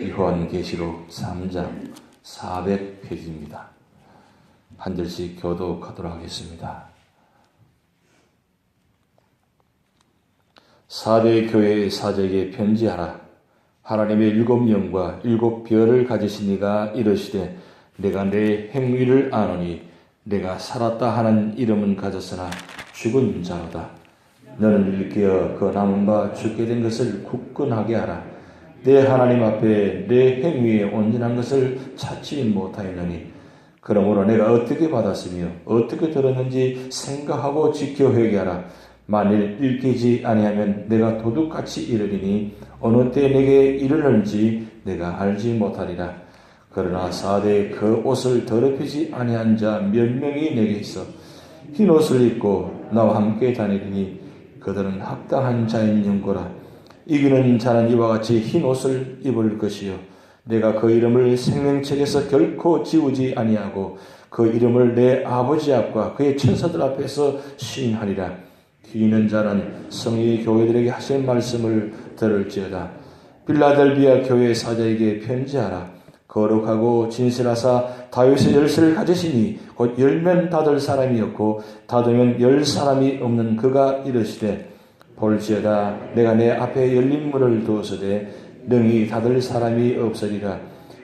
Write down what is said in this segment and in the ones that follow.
요한계시록 3장 400페이지입니다. 한 절씩 교독하도록 하겠습니다. 사대 교회의 사제에게 편지하라. 하나님의 일곱 영과 일곱 별을 가지신 이가 이르시되 내가 내 행위를 아노니 내가 살았다 하는 이름은 가졌으나 죽은 자로다. 너는 일깨어 그 남은 바 죽게 된 것을 굳건하게 하라. 내 하나님 앞에 내 행위에 온전한 것을 찾지 못하였느니 그러므로 내가 어떻게 받았으며 어떻게 들었는지 생각하고 지켜 회개하라. 만일 일깨지 아니하면 내가 도둑같이 이르리니 어느 때 내게 이르는지 내가 알지 못하리라. 그러나 사대 그 옷을 더럽히지 아니한 자 몇 명이 내게 있어 흰 옷을 입고 나와 함께 다니리니 그들은 합당한 자인 영고라. 이기는 자는 이와 같이 흰 옷을 입을 것이요 내가 그 이름을 생명책에서 결코 지우지 아니하고 그 이름을 내 아버지 앞과 그의 천사들 앞에서 시인하리라. 귀 있는 자는 성의 교회들에게 하실 말씀을 들을지어다. 빌라델비아 교회 사자에게 편지하라. 거룩하고 진실하사 다윗의 열쇠를 가지시니 곧 열면 닫을 사람이었고 닫으면 열 사람이 없는 그가 이르시되 볼지어다. 내가 내 앞에 열린 문을 두었으되 능히 닫을 사람이 없으리라.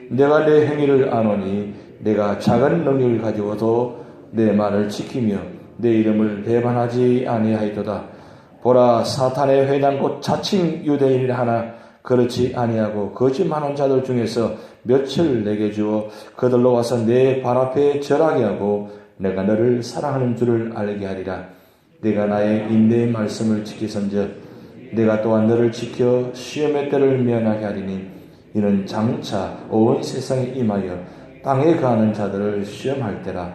내가 내 행위를 아노니 내가 작은 능력을 가지고도 내 말을 지키며 내 이름을 배반하지 아니하이도다. 보라 사탄의 회당 곧 자칭 유대인이라 하나 그렇지 아니하고 거짓말하는 자들 중에서 며칠 내게 주어 그들로 와서 내 발 앞에 절하게 하고 내가 너를 사랑하는 줄을 알게 하리라. 내가 나의 인내의 말씀을 지키선즉 내가 또한 너를 지켜 시험의 때를 면하게 하리니 이는 장차 온 세상에 임하여 땅에 가는 자들을 시험할 때라.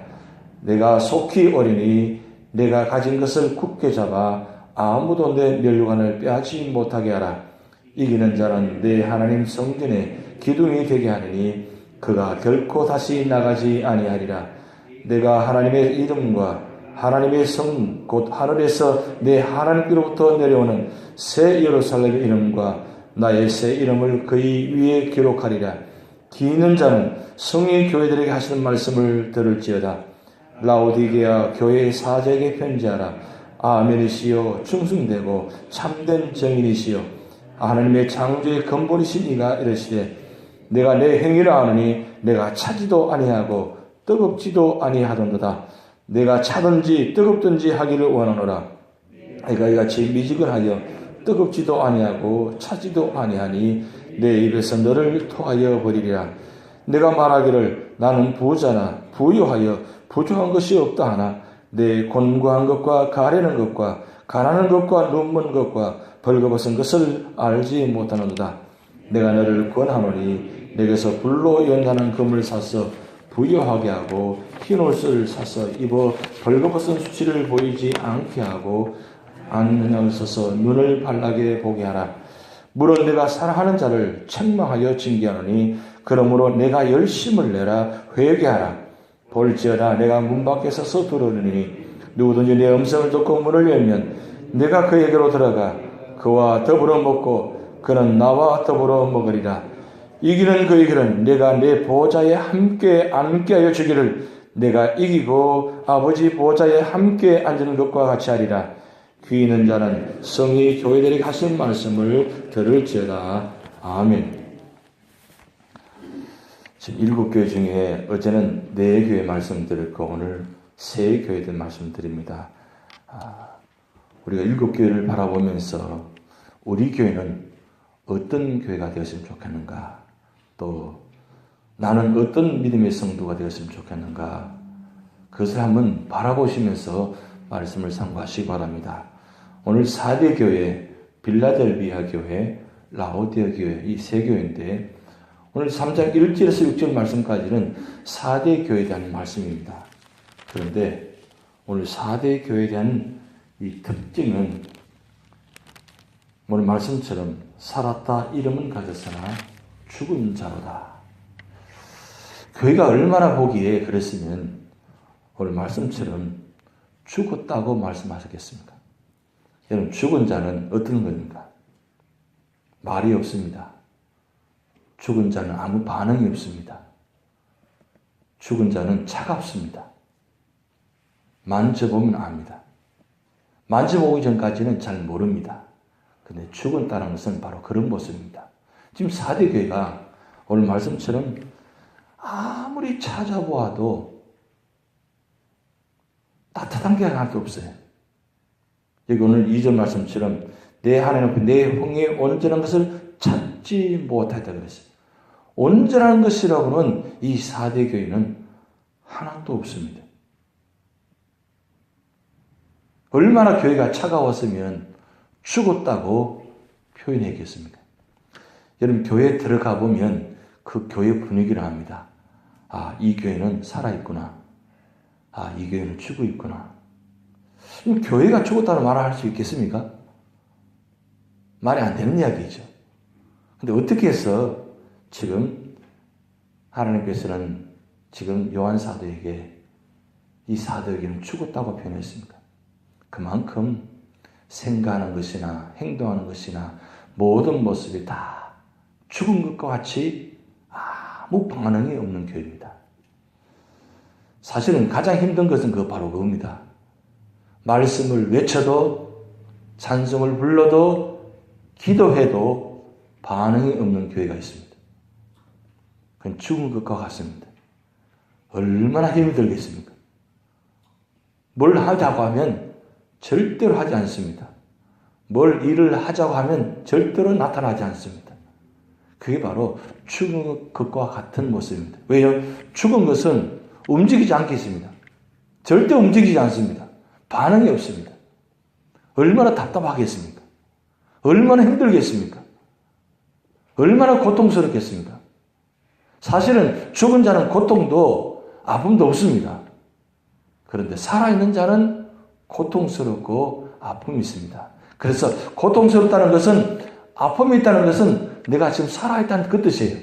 내가 속히 어리니 내가 가진 것을 굳게 잡아 아무도 내 멸류관을 빼앗지 못하게 하라. 이기는 자는 내 하나님 성전에 기둥이 되게 하느니 그가 결코 다시 나가지 아니하리라. 내가 하나님의 이름과 하나님의 성 곧 하늘에서 내 하나님께로부터 내려오는 새 예루살렘의 이름과 나의 새 이름을 그의 위에 기록하리라. 기 있는 자는 성의 교회들에게 하시는 말씀을 들을지어다. 라오디게아 교회의 사제에게 편지하라. 아멘이시여 충성되고 참된 정인이시여 하나님의 창조의 근본이신 이가 이르시되 내가 내 행위를 아느니 내가 차지도 아니하고 뜨겁지도 아니하던도다. 내가 차든지 뜨겁든지 하기를 원하노라. 내가 이같이 미지근하여 뜨겁지도 아니하고 차지도 아니하니 내 입에서 너를 토하여 버리리라. 내가 말하기를 나는 부자나 부유하여 부족한 것이 없다 하나 내 곤고한 것과 가래는 것과 가난한 것과 눈먼 것과 벌거벗은 것을 알지 못하는도다. 내가 너를 권하노니 내게서 불로 연단한 금을 사서 부여하게 하고 흰 옷을 사서 입어 벌거벗은 수치를 보이지 않게 하고 안면을 써서 눈을 발라게 보게 하라. 물론 내가 사랑하는 자를 책망하여 징계하노니 그러므로 내가 열심을 내라 회개하라. 볼지어다 내가 문 밖에 서서 들으니 누구든지 내 음성을 듣고 문을 열면 내가 그에게로 들어가 그와 더불어 먹고 그는 나와 더불어 먹으리라. 이기는 그에게는 내가 내 보좌에 함께 앉게 하여 주기를 내가 이기고 아버지 보좌에 함께 앉는 것과 같이 하리라. 귀 있는 자는 성의 교회들에게 하신 말씀을 들을지어다. 아멘. 지금 일곱 교회 중에 어제는 네 교회 말씀 드렸고 오늘 세 교회들 말씀 드립니다. 아, 우리가 일곱 교회를 바라보면서 우리 교회는 어떤 교회가 되었으면 좋겠는가? 또 나는 어떤 믿음의 성도가 되었으면 좋겠는가? 그것을 한번 바라보시면서 말씀을 상고하시기 바랍니다. 오늘 4대 교회, 빌라델비아 교회, 라오디아 교회 이 세 교회인데 오늘 3장 1절에서 6절 말씀까지는 4대 교회에 대한 말씀입니다. 그런데 오늘 4대 교회에 대한 이 특징은 오늘 말씀처럼 살았다 이름은 가졌으나 죽은 자로다. 교회가 얼마나 보기에 그랬으면 오늘 말씀처럼 죽었다고 말씀하셨겠습니까? 여러분 죽은 자는 어떤 겁니까? 말이 없습니다. 죽은 자는 아무 반응이 없습니다. 죽은 자는 차갑습니다. 만져보면 압니다. 만져보기 전까지는 잘 모릅니다. 근데 죽었다는 것은 바로 그런 모습입니다. 지금 사대 교회가 오늘 말씀처럼 아무리 찾아보아도 따뜻한 게 하나도 없어요. 여기 오늘 2절 말씀처럼 내 하나님 내 형의 온전한 것을 찾지 못하다 그랬어요. 온전한 것이라고는 이 사대교회는 하나도 없습니다. 얼마나 교회가 차가웠으면 죽었다고 표현했겠습니까? 여러분, 교회에 들어가 보면 그 교회 분위기를 압니다. 아, 이 교회는 살아있구나. 아, 이 교회는 죽어 있구나. 교회가 죽었다는 말을 할 수 있겠습니까? 말이 안 되는 이야기죠. 근데 어떻게 해서 지금 하나님께서는 지금 요한 사도에게 이 사도에게는 죽었다고 표현했습니까? 그만큼 생각하는 것이나 행동하는 것이나 모든 모습이 다 죽은 것과 같이 아무 반응이 없는 교회입니다. 사실은 가장 힘든 것은 그 바로 그겁니다. 말씀을 외쳐도 찬송을 불러도 기도해도 반응이 없는 교회가 있습니다. 그건 죽은 것과 같습니다. 얼마나 힘이 들겠습니까? 뭘 하자고 하면 절대로 하지 않습니다. 뭘 일을 하자고 하면 절대로 나타나지 않습니다. 그게 바로 죽은 것과 같은 모습입니다. 왜요? 죽은 것은 움직이지 않겠습니다. 절대 움직이지 않습니다. 반응이 없습니다. 얼마나 답답하겠습니까? 얼마나 힘들겠습니까? 얼마나 고통스럽겠습니까? 사실은 죽은 자는 고통도 아픔도 없습니다. 그런데 살아있는 자는 고통스럽고 아픔이 있습니다. 그래서 고통스럽다는 것은 아픔이 있다는 것은 내가 지금 살아있다는 그 뜻이에요.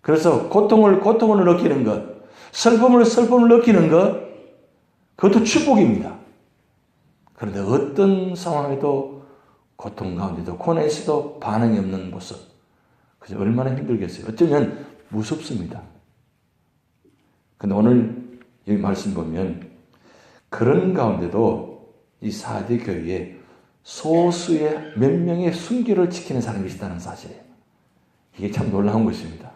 그래서 고통을 고통을 느끼는 것, 슬픔을 슬픔을 느끼는 것, 그것도 축복입니다. 그런데 어떤 상황에도 고통 가운데도 고난에서도 반응이 없는 모습, 그죠? 얼마나 힘들겠어요. 어쩌면 무섭습니다. 근데 오늘 여기 말씀 보면 그런 가운데도 이 사대 교회에 소수의 몇 명의 순결을 지키는 사람이 있다는 사실이에요. 이게 참 놀라운 것입니다.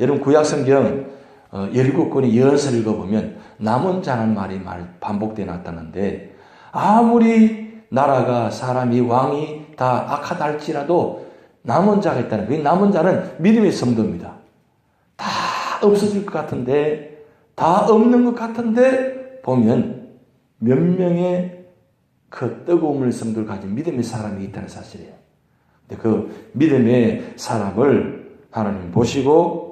여러분 구약성경 어, 열일곱 권의 예언서를 읽어보면 남은 자는 말이 말 반복되어 났다는데 아무리 나라가 사람이 왕이 다 악하다 할지라도 남은 자가 있다는 그 남은 자는 믿음의 성도입니다. 다 없어질 것 같은데 다 없는 것 같은데 보면 몇 명의 그 뜨거움을 성도를 가진 믿음의 사람이 있다는 사실이에요. 근데 그 믿음의 사람을 하나님 보시고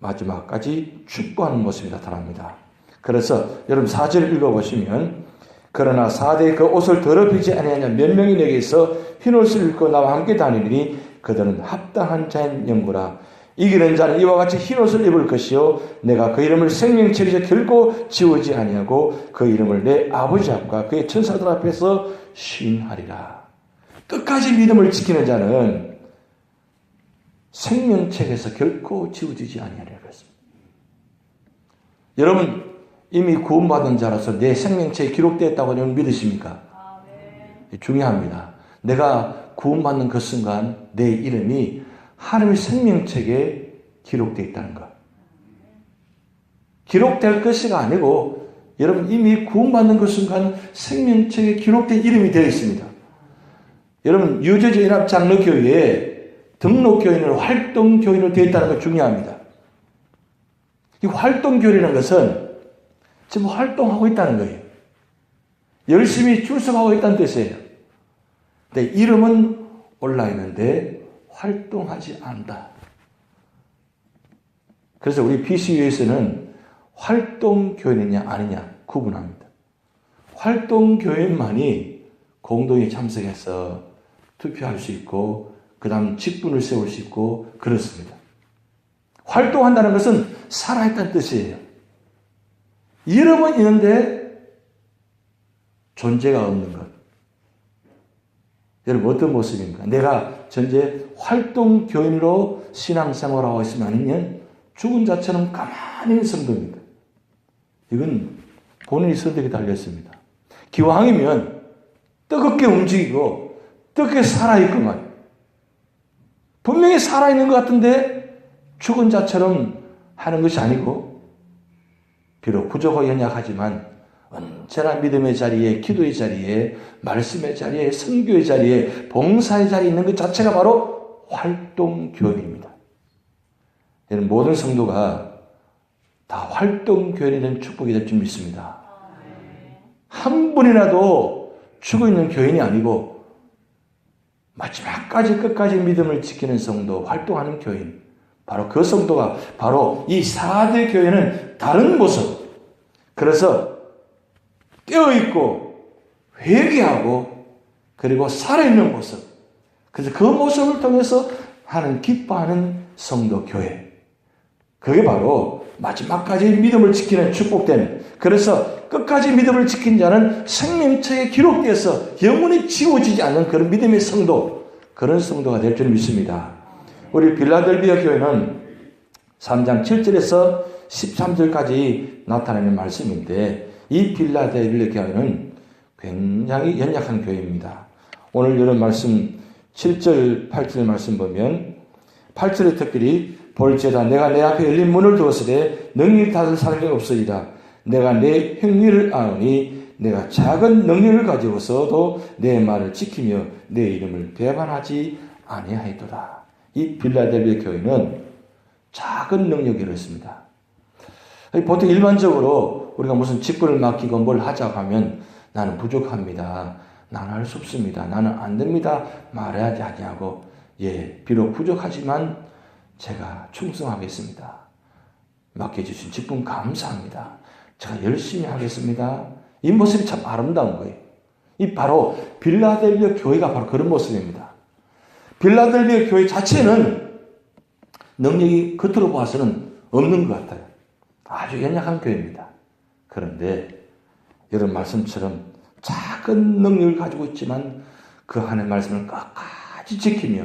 마지막까지 축복하는 모습이 나타납니다. 그래서 여러분 4절 읽어보시면 그러나 4대 그 옷을 더럽히지 아니하냐? 몇 명이 내게서 흰 옷을 입고 나와 함께 다니니 그들은 합당한 자인 연구라. 이기는 자는 이와 같이 흰 옷을 입을 것이요. 내가 그 이름을 생명책에서 결코 지우지 아니하고 그 이름을 내 아버지 앞과 그의 천사들 앞에서 쉰하리라. 끝까지 믿음을 지키는 자는 생명책에서 결코 지워지지 아니하리라 그랬습니다. 여러분 이미 구원받은 자로서 내 생명책에 기록되었다고 여러분 믿으십니까? 중요합니다. 내가 구원받는 그 순간 내 이름이 하나님의 생명책에 기록되어 있다는 것. 기록될 것이가 아니고 여러분 이미 구원받는 그 순간 생명책에 기록된 이름이 되어 있습니다. 여러분 유저지 연합 장로교회에 등록교인으로 활동교인으로 되어 있다는 것 중요합니다. 이 활동교인이라는 것은 지금 활동하고 있다는 거예요. 열심히 출석하고 있다는 뜻이에요. 근데 이름은 올라 있는데 활동하지 않는다. 그래서 우리 BCU에서는 활동교인이냐 아니냐 구분합니다. 활동교인만이 공동에 참석해서 투표할 수 있고 그 다음 직분을 세울 수 있고 그렇습니다. 활동한다는 것은 살아있다는 뜻이에요. 이름은 있는데 존재가 없는 것. 여러분 어떤 모습입니까? 내가 전제 활동 교인으로 신앙생활하고 있으면 아니면 죽은 자처럼 가만히 성도입니다. 이건 본인이 선택에 달렸습니다. 기왕이면 뜨겁게 움직이고 뜨겁게 살아있구만. 분명히 살아있는 것 같은데 죽은 자처럼 하는 것이 아니고 비록 부족하고 연약하지만 언제나 믿음의 자리에 기도의 자리에 말씀의 자리에 선교의 자리에 봉사의 자리에 있는 것 자체가 바로 활동 교인입니다. 모든 성도가 다 활동 된 축복이 될 줄 믿습니다. 한 분이라도 죽어 있는 교인이 아니고 마지막까지 끝까지 믿음을 지키는 성도, 활동하는 교인. 바로 그 성도가 바로 이 4대 교회는 다른 모습. 그래서 깨어있고 회개하고 그리고 살아있는 모습. 그래서 그 모습을 통해서 하는 기뻐하는 성도 교회. 그게 바로 마지막까지 믿음을 지키는 축복된 그래서 끝까지 믿음을 지킨 자는 생명책에 기록되어서 영원히 지워지지 않는 그런 믿음의 성도 그런 성도가 될 줄 믿습니다. 우리 빌라델비아 교회는 3장 7절에서 13절까지 나타내는 말씀인데 이 빌라델비아 교회는 굉장히 연약한 교회입니다. 오늘 이런 말씀 7절 8절 말씀 보면 8절에 특별히 볼지어다 내가 내 앞에 열린 문을 두었으되 능히 닫을 사람이 없으리라 내가 내 행위를 아노니 내가 작은 능력을 가지고서도 내 말을 지키며 내 이름을 배반하지 아니하였도다. 이 빌라델비아 교회는 작은 능력이 이렇습니다. 보통 일반적으로 우리가 무슨 직분을 맡기고 뭘 하자고 하면 나는 부족합니다. 나는 할 수 없습니다. 나는 안 됩니다. 말해야지 아니하고 예, 비록 부족하지만 제가 충성하겠습니다. 맡겨주신 직분 감사합니다. 제가 열심히 하겠습니다. 이 모습이 참 아름다운 거예요. 이 바로 빌라델비아 교회가 바로 그런 모습입니다. 빌라델비아 교회 자체는 능력이 겉으로 봐서는 없는 것 같아요. 아주 연약한 교회입니다. 그런데 이런 말씀처럼 작은 능력을 가지고 있지만 그 하나의 말씀을 끝까지 지키며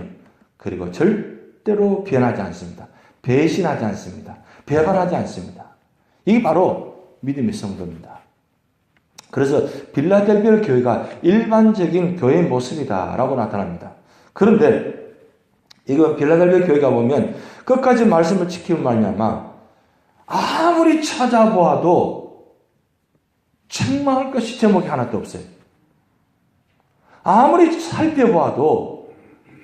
그리고 절 대로 변하지 않습니다. 배신하지 않습니다. 배반하지 않습니다. 이게 바로 믿음의 성도입니다. 그래서 빌라델비아 교회가 일반적인 교회의 모습이다라고 나타납니다. 그런데 이거 빌라델비아 교회가 보면 끝까지 말씀을 지키면 말미암아 아무리 찾아보아도 책망할 것이 제목이 하나도 없어요. 아무리 살펴보아도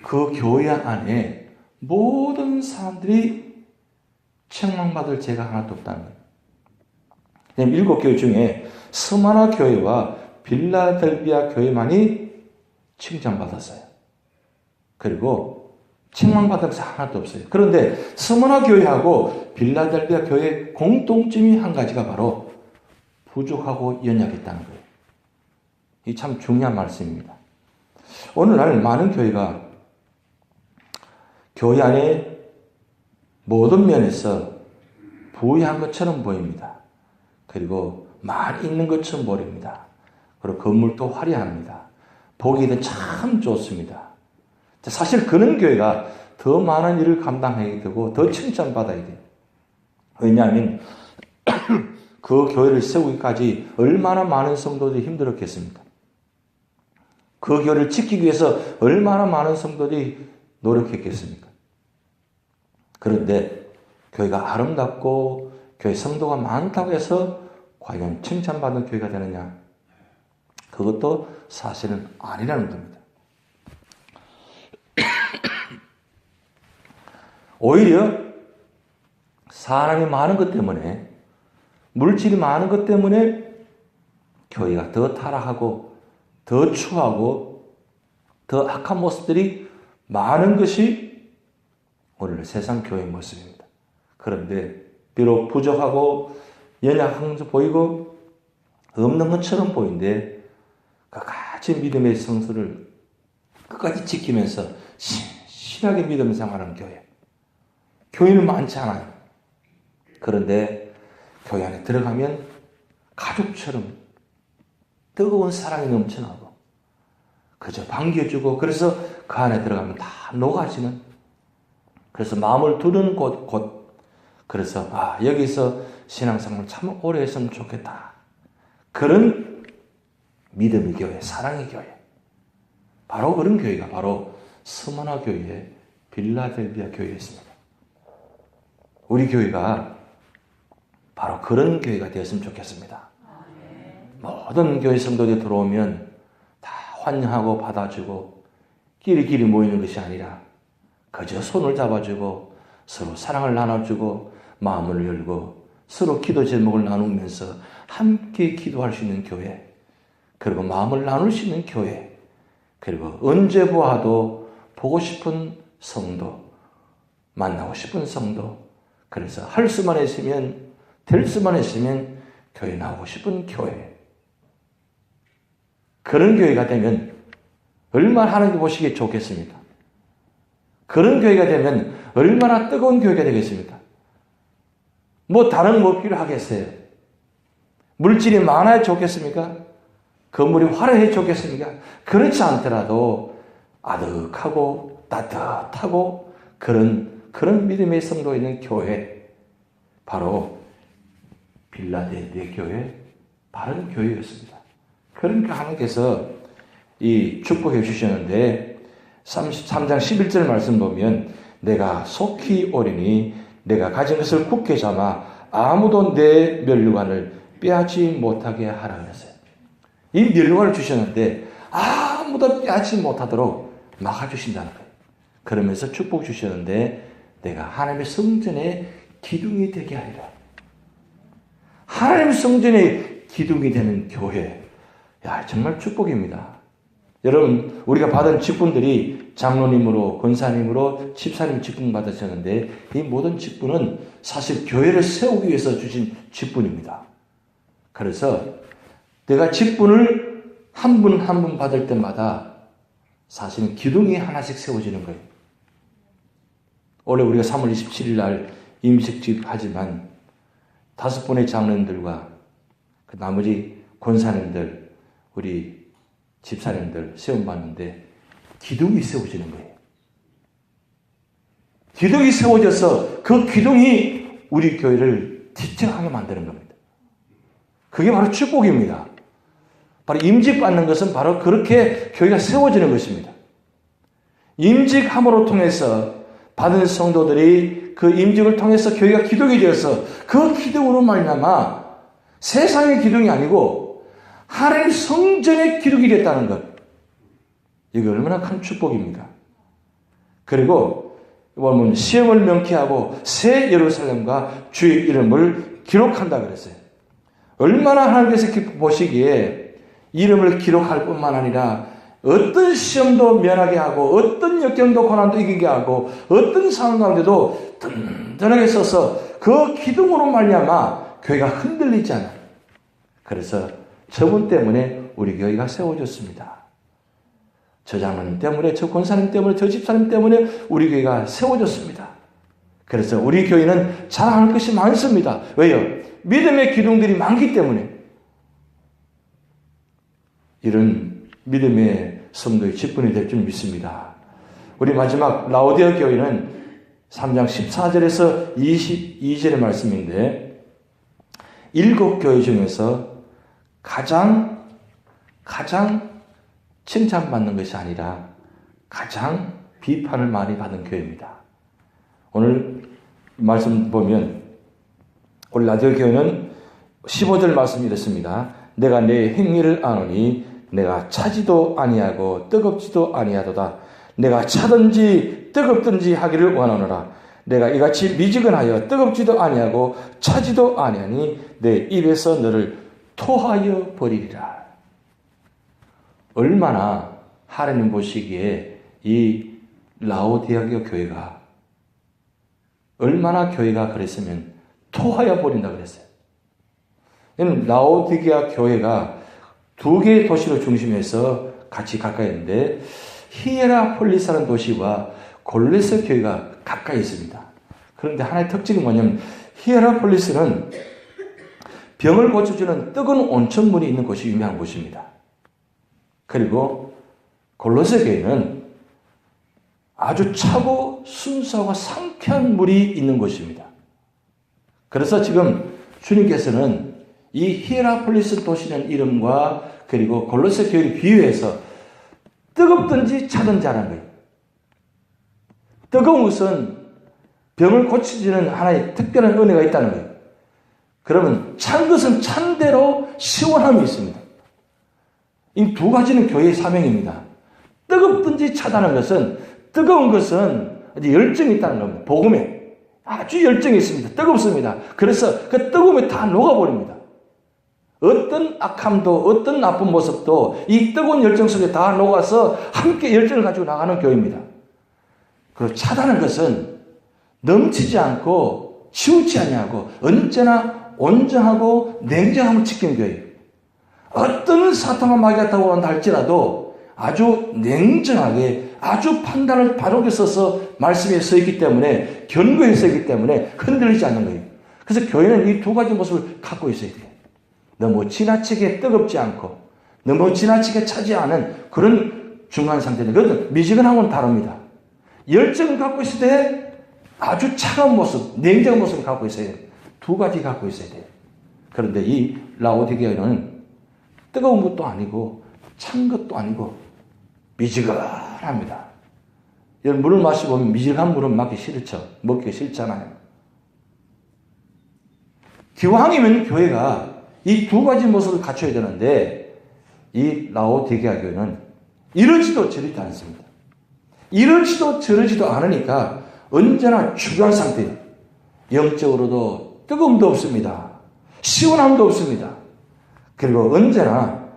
그 교회 안에 모든 사람들이 책망받을 죄가 하나도 없다는 거예요. 일곱 교회 중에 스마나 교회와 빌라델비아 교회만이 칭찬받았어요. 그리고 책망받은 사 하나도 없어요. 그런데 스마나 교회하고 빌라델비아 교회의 공통점이 한 가지가 바로 부족하고 연약했다는 거예요. 이 참 중요한 말씀입니다. 오늘날 많은 교회가 교회 안에 모든 면에서 부유한 것처럼 보입니다. 그리고 많이 있는 것처럼 보입니다. 그리고 건물도 화려합니다. 보기에는 참 좋습니다. 사실 그런 교회가 더 많은 일을 감당해야 되고 더 칭찬받아야 돼요. 왜냐하면 그 교회를 세우기까지 얼마나 많은 성도들이 힘들었겠습니까? 그 교회를 지키기 위해서 얼마나 많은 성도들이 노력했겠습니까? 그런데 교회가 아름답고 교회 성도가 많다고 해서 과연 칭찬받는 교회가 되느냐? 그것도 사실은 아니라는 겁니다. 오히려 사람이 많은 것 때문에, 물질이 많은 것 때문에 교회가 더 타락하고, 더 추하고, 더 악한 모습들이 많은 것이 오늘 세상 교회의 모습입니다. 그런데 비록 부족하고 연약한 것 보이고 없는 것처럼 보이는데 끝까지 믿음의 성수를 끝까지 지키면서 신실하게 믿음 생활하는 교회. 교회는 많지 않아요. 그런데 교회 안에 들어가면 가족처럼 뜨거운 사랑이 넘쳐나고 그저 반겨주고 그래서 그 안에 들어가면 다 녹아지는 그래서 마음을 두는 곳, 곳. 그래서 아 여기서 신앙생활 참 오래 했으면 좋겠다. 그런 믿음의 교회 사랑의 교회. 바로 그런 교회가 바로 스모나 교회의 빌라델비아 교회였습니다. 우리 교회가 바로 그런 교회가 되었으면 좋겠습니다. 모든 교회 성도들이 들어오면 다 환영하고 받아주고 끼리끼리 모이는 것이 아니라 그저 손을 잡아주고 서로 사랑을 나눠주고 마음을 열고 서로 기도 제목을 나누면서 함께 기도할 수 있는 교회 그리고 마음을 나눌 수 있는 교회 그리고 언제 보아도 보고 싶은 성도 만나고 싶은 성도 그래서 할 수만 있으면 될 수만 있으면 교회 나오고 싶은 교회 그런 교회가 되면 얼마나 하나님 보시기에 좋겠습니까? 그런 교회가 되면 얼마나 뜨거운 교회가 되겠습니까? 뭐 다른 뭐 필요하겠어요? 물질이 많아야 좋겠습니까? 건물이 화려해 좋겠습니까? 그렇지 않더라도 아득하고 따뜻하고 그런 그런 믿음의 성도 있는 교회 바로 빌라델비아 교회 바른 교회였습니다. 그러니까 하나님께서 이 축복해 주셨는데 33장 11절 말씀 보면 내가 속히 오리니 내가 가진 것을 굳게 잡아 아무도 내 멸류관을 빼앗지 못하게 하라 그랬어요. 이 멸류관을 주셨는데 아무도 빼앗지 못하도록 막아주신다는 거예요. 그러면서 축복 주셨는데 내가 하나님의 성전의 기둥이 되게 하리라. 하나님의 성전의 기둥이 되는 교회. 야, 정말 축복입니다. 여러분, 우리가 받은 직분들이 장로님으로, 권사님으로, 집사님 직분 받으셨는데, 이 모든 직분은 사실 교회를 세우기 위해서 주신 직분입니다. 그래서 내가 직분을 한 분 한분 받을 때마다 사실은 기둥이 하나씩 세워지는 거예요. 올해 우리가 3월 27일 날 임식집 하지만 다섯 분의 장로님들과 그 나머지 권사님들, 우리 집사님들 세움 받는데 기둥이 세워지는 거예요. 기둥이 세워져서 그 기둥이 우리 교회를 지탱하게 만드는 겁니다. 그게 바로 축복입니다. 바로 임직받는 것은 바로 그렇게 교회가 세워지는 것입니다. 임직함으로 통해서 받은 성도들이 그 임직을 통해서 교회가 기둥이 되어서 그 기둥으로 말미암아 세상의 기둥이 아니고 하나님 성전의 기둥이 됐다는 것. 이게 얼마나 큰 축복입니까? 그리고 보면 시험을 명쾌하고 새 예루살렘과 주의 이름을 기록한다 그랬어요. 얼마나 하나님께서 보시기에 이름을 기록할 뿐만 아니라 어떤 시험도 면하게 하고 어떤 역경도 고난도 이기게 하고 어떤 상황 가운데도 든든하게 서서 그 기둥으로 말미암아 교회가 흔들리지 않아. 그래서 저분 때문에 우리 교회가 세워졌습니다. 저 장로님 때문에, 저 권사님 때문에, 저 집사님 때문에 우리 교회가 세워졌습니다. 그래서 우리 교회는 자랑할 것이 많습니다. 왜요? 믿음의 기둥들이 많기 때문에. 이런 믿음의 성도의 직분이 될 줄 믿습니다. 우리 마지막 라오디아 교회는 3장 14절에서 22절의 말씀인데 일곱 교회 중에서 가장 가장 칭찬받는 것이 아니라 가장 비판을 많이 받은 교회입니다. 오늘 말씀 보면 오늘 라디오 교회는 15절 말씀이 이렇습니다. 내가 내 행위를 아노니 내가 차지도 아니하고 뜨겁지도 아니하도다. 내가 차든지 뜨겁든지 하기를 원하노라. 내가 이같이 미지근하여 뜨겁지도 아니하고 차지도 아니하니 내 입에서 너를 토하여 버리리라. 얼마나 하나님 보시기에 이 라오디아교 교회가 얼마나 교회가 그랬으면 토하여 버린다 그랬어요. 라오디게아 교회가 두 개의 도시를 중심해서 같이 가까이 있는데 히에라폴리스라는 도시와 골레스 교회가 가까이 있습니다. 그런데 하나의 특징이 뭐냐면 히에라폴리스는 병을 고쳐주는 뜨거운 온천물이 있는 곳이 유명한 곳입니다. 그리고 골로새 교회는 아주 차고 순수하고 상쾌한 물이 있는 곳입니다. 그래서 지금 주님께서는 이 히에라폴리스 도시는 이름과 그리고 골로새 교회를 비유해서 뜨겁든지 차든지 하는 거예요. 뜨거운 것은 병을 고치지는 하나의 특별한 은혜가 있다는 거예요. 그러면 찬 것은 찬 대로 시원함이 있습니다. 이 두 가지는 교회의 사명입니다. 뜨겁든지 차다는 것은 뜨거운 것은 열정이 있다는 겁니다. 복음에 아주 열정이 있습니다. 뜨겁습니다. 그래서 그 뜨거움에 다 녹아버립니다. 어떤 악함도 어떤 나쁜 모습도 이 뜨거운 열정 속에 다 녹아서 함께 열정을 가지고 나가는 교회입니다. 그리고 차다는 것은 넘치지 않고 치우치 아니하고 언제나 온전하고 냉정함을 지키는 교회예요. 어떤 사탄과 마귀가 타고 할지라도 아주 냉정하게 아주 판단을 바르게 써서 말씀에 서 있기 때문에 견고히 서 있기 때문에 흔들리지 않는 거예요. 그래서 교회는 이 두 가지 모습을 갖고 있어야 돼요. 너무 지나치게 뜨겁지 않고 너무 지나치게 차지 않은 그런 중간 상태는 그것은 미지근하고는 다릅니다. 열정을 갖고 있을 때 아주 차가운 모습, 냉정한 모습을 갖고 있어야 돼요. 두 가지 갖고 있어야 돼요. 그런데 이 라오디게아는 뜨거운 것도 아니고 찬 것도 아니고 미지근합니다. 여러분 물을 마시보면 미지근한 물은 먹기 싫죠. 먹기 싫잖아요. 기왕이면 교회가 이 두 가지 모습을 갖춰야 되는데 이 라오디게아 교회는 이러지도 저러지도 않습니다. 이러지도 저러지도 않으니까 언제나 주교한 상태예요. 영적으로도 뜨거움도 없습니다. 시원함도 없습니다. 그리고 언제나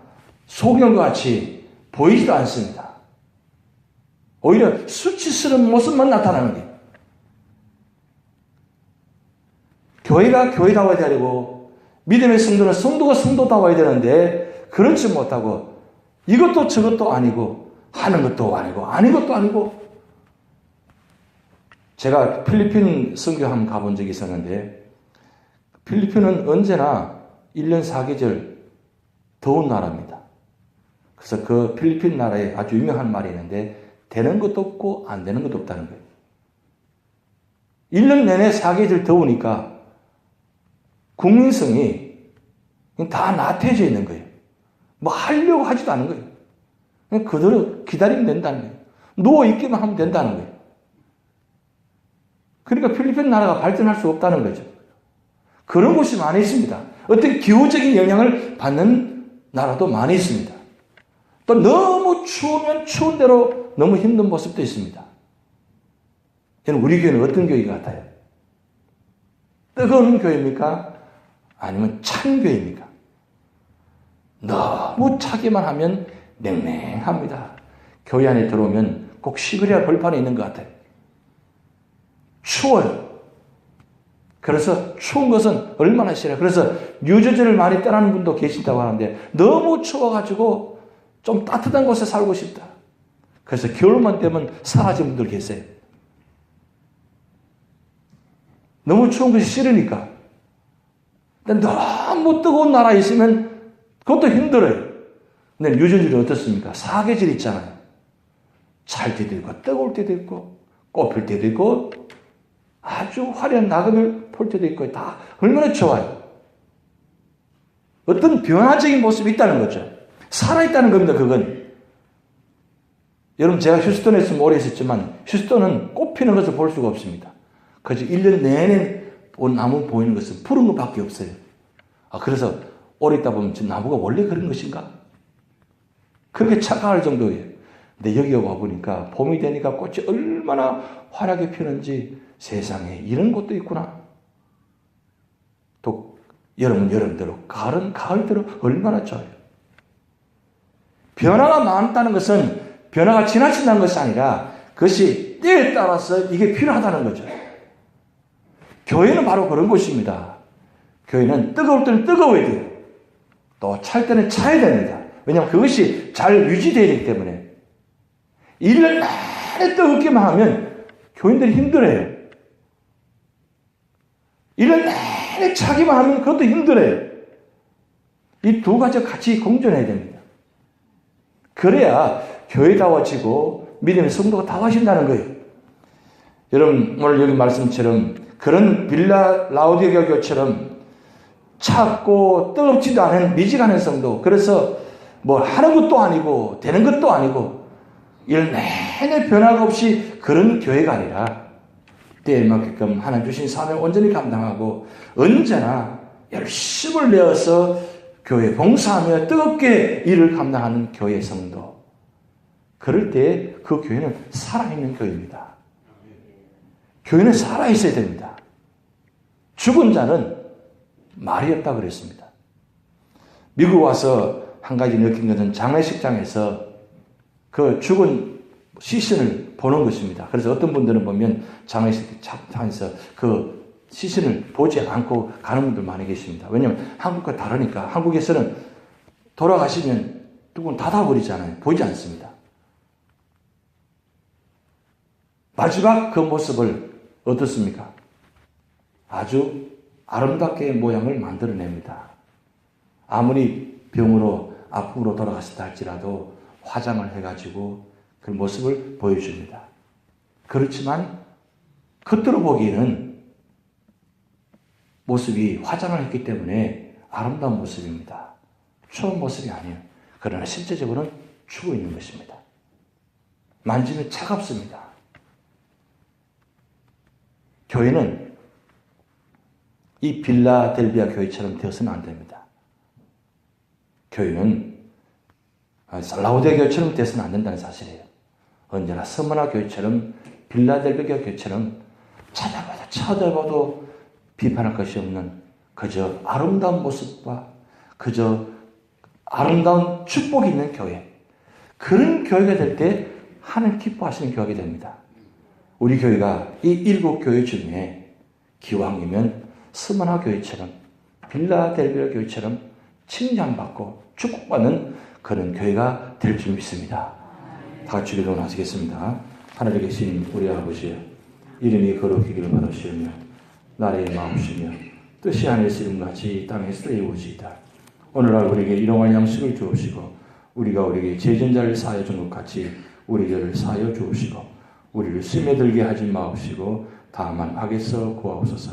소경과 같이 보이지도 않습니다. 오히려 수치스러운 모습만 나타나는 게 교회가 교회다워야 되고 믿음의 성도는 성도가 성도다워야 되는데 그렇지 못하고 이것도 저것도 아니고 하는 것도 아니고 아닌 것도 아니고 제가 필리핀 선교 한번 가본 적이 있었는데 필리핀은 언제나 1년 4계절 더운 나라입니다. 그래서 그 필리핀 나라에 아주 유명한 말이 있는데 되는 것도 없고 안 되는 것도 없다는 거예요. 1년 내내 4계절 더우니까 국민성이 다 나태해져 있는 거예요. 뭐 하려고 하지도 않은 거예요. 그냥 그대로 기다리면 된다는 거예요. 누워있기만 하면 된다는 거예요. 그러니까 필리핀 나라가 발전할 수 없다는 거죠. 그런 곳이 많이 있습니다. 어떤 기후적인 영향을 받는 나라도 많이 있습니다. 또 너무 추우면 추운 대로 너무 힘든 모습도 있습니다. 저는 우리 교회는 어떤 교회 같아요? 뜨거운 교회입니까? 아니면 찬 교회입니까? 너무 차기만 하면 냉랭합니다. 교회 안에 들어오면 꼭 시베리아 벌판에 있는 것 같아요. 추워요. 그래서 추운 것은 얼마나 싫어요. 그래서 뉴저지를 많이 떠나는 분도 계신다고 하는데 너무 추워가지고 좀 따뜻한 곳에 살고 싶다. 그래서 겨울만 되면 사라진 분들 계세요. 너무 추운 것이 싫으니까. 근데 너무 뜨거운 나라에 있으면 그것도 힘들어요. 근데 뉴저지는 어떻습니까? 사계절 있잖아요. 잘 때도 있고, 뜨거울 때도 있고, 꽃필 때도 있고, 아주 화려한 낙엽을 볼 때도 있고, 다 얼마나 좋아요. 어떤 변화적인 모습이 있다는 거죠. 살아있다는 겁니다, 그건. 여러분, 제가 휴스턴에 서 오래 있었지만, 휴스턴은 꽃 피는 것을 볼 수가 없습니다. 그래서 1년 내내 나무 보이는 것은 푸른 것밖에 없어요. 아, 그래서 오래 있다 보면 나무가 원래 그런 것인가? 그렇게 착각할 정도예요. 근데 여기 와 보니까 봄이 되니까 꽃이 얼마나 환하게 피는지 세상에 이런 것도 있구나. 또 여름은 여름대로 가을은 가을대로 얼마나 좋아요. 변화가 많다는 것은 변화가 지나친다는 것이 아니라 그것이 때에 따라서 이게 필요하다는 거죠. 교회는 바로 그런 곳입니다. 교회는 뜨거울 때는 뜨거워야 돼요. 또 찰 때는 차야 됩니다. 왜냐하면 그것이 잘 유지되어 있기 때문에. 1년 내내 뜨겁기만 하면 교인들이 힘들어요. 1년 내내 차기만 하면 그것도 힘들어요. 이 두 가지가 같이 공존해야 됩니다. 그래야 교회다워지고 믿음의 성도가 다워진다는 거예요. 여러분 오늘 여기 말씀처럼 그런 빌라 라우디게아 교처럼 찾고 뜨겁지도 않은 미지근한 성도 그래서 뭐 하는 것도 아니고 되는 것도 아니고 일 내내 변화가 없이 그런 교회가 아니라 때에 맞게끔 하나님 주신 사명을 온전히 감당하고 언제나 열심을 내어서 교회 봉사하며 뜨겁게 일을 감당하는 교회 성도. 그럴 때 그 교회는 살아있는 교회입니다. 교회는 살아있어야 됩니다. 죽은 자는 말이 없다 그랬습니다. 미국 와서 한 가지 느낀 것은 장례식장에서 그 죽은 시신을 보는 것입니다. 그래서 어떤 분들은 보면 장례식장에서 그 시신을 보지 않고 가는 분들 많이 계십니다. 왜냐하면 한국과 다르니까 한국에서는 돌아가시면 누군 닫아버리잖아요. 보이지 않습니다. 마지막 그 모습을 어떻습니까? 아주 아름답게 모양을 만들어냅니다. 아무리 병으로 아픔으로 돌아갔다 할지라도 화장을 해가지고 그 모습을 보여줍니다. 그렇지만 겉으로 보기에는 모습이 화장을 했기 때문에 아름다운 모습입니다. 좋은 모습이 아니에요. 그러나 실제적으로는 죽어 있는 것입니다. 만지면 차갑습니다. 교회는 이 빌라델비아 교회처럼 되어서는 안 됩니다. 교회는 살라우디아 교회처럼 되어서는 안 된다는 사실이에요. 언제나 서머나 교회처럼 빌라델비아 교회처럼 찾아봐도 찾아봐도 비판할 것이 없는 그저 아름다운 모습과 그저 아름다운 축복이 있는 교회. 그런 교회가 될 때 하나님 기뻐하시는 교회가 됩니다. 우리 교회가 이 일곱 교회 중에 기왕이면 스마나 교회처럼 빌라델비아 교회처럼 칭찬받고 축복받는 그런 교회가 될 줄 믿습니다. 다 같이 기도하시겠습니다. 하늘에 계신 우리 아버지 이름이 거룩히기를 바라시며 나라의 마음시며 뜻이 하늘에서 이름같이 땅에서 이루어지이다. 오늘날 우리에게 일용할 양식을 주옵시고 우리가 우리에게 제전자를 사하여 준 것 같이 우리를 사하여 주옵시고 우리를 스며들게 하지 마옵시고 다만 악에서 구하옵소서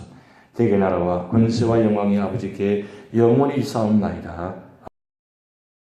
대개 나라와 권세와 영광이 아버지께 영원히 있사옵나이다.